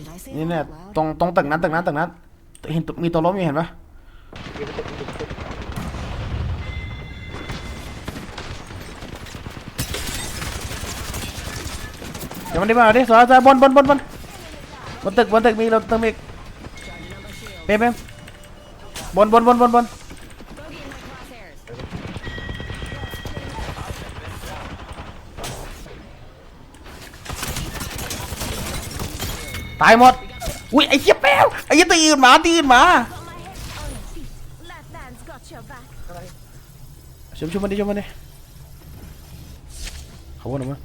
Did I say นี่ that เนี่ย out loud? ตรงตรงตึกนั้นตึกนั้นตึกนั้นเห็นมีตัวล้มอยู่เห็นปะมีประตูมีประตูเดี๋ยวมันดิมาดิสวยสวยบนบนบนบนบนตึกบนตึกมีเราตึกมีอีกเป๊ะเป๊ะบนบนบนบนบน ตายหมด อุ้ยไอ้เหี้ยแป๊วไอ้เหี้ยตีอื่นหมาตีอื่นหมา Left hand's got your back. ชุบชุบมันดิชุบมันดิเขาวนออกมา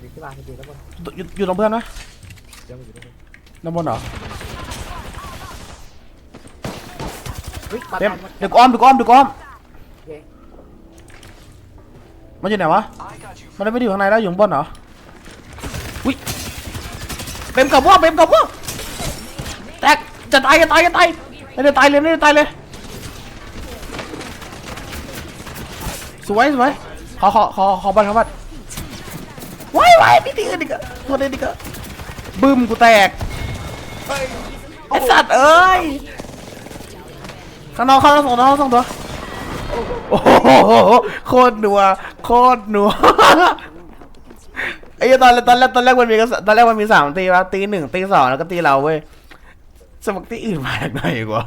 มีที่บ้านจริงๆแล้วมันอยู่อยู่ตรงเพื่อนไหมยังอยู่ตรงนี้ด้านบนเหรอเฮ้ยปัดเต็มปัดเดี๋ยวกูอ้อมเดี๋ยวกูอ้อมเดี๋ยวกูอ้อมโอเคมันอยู่ไหนวะ มันไม่ได้อยู่ข้างในแล้วอยู่ข้างบนเหรออุ้ย เต็มกับว่าเต็มกับว่าแตกจะตายจะตายจะตายไม่ได้ตายเลยไม่ได้ตายเลย สวยสวยขอขอขอขอบัตรขอบัตรไว้ไว้นี่ตีกันดิกะตัวเดียวดิกะบึ้มกูแตกไอสัตว์เอ้ยข้างนอกข้างนอกสองตัวสองตัวโอ้โหโคตรหนัวโคตรหนัว อ้ยตอนแรกตอนแรกตอนแรกมันมีก็ตอนแรกมันมีสามตีวะตีหนึ่งตีสองแล้วก็ตีเราเว้ยสมัครตีอื่นมาจากไหนวะ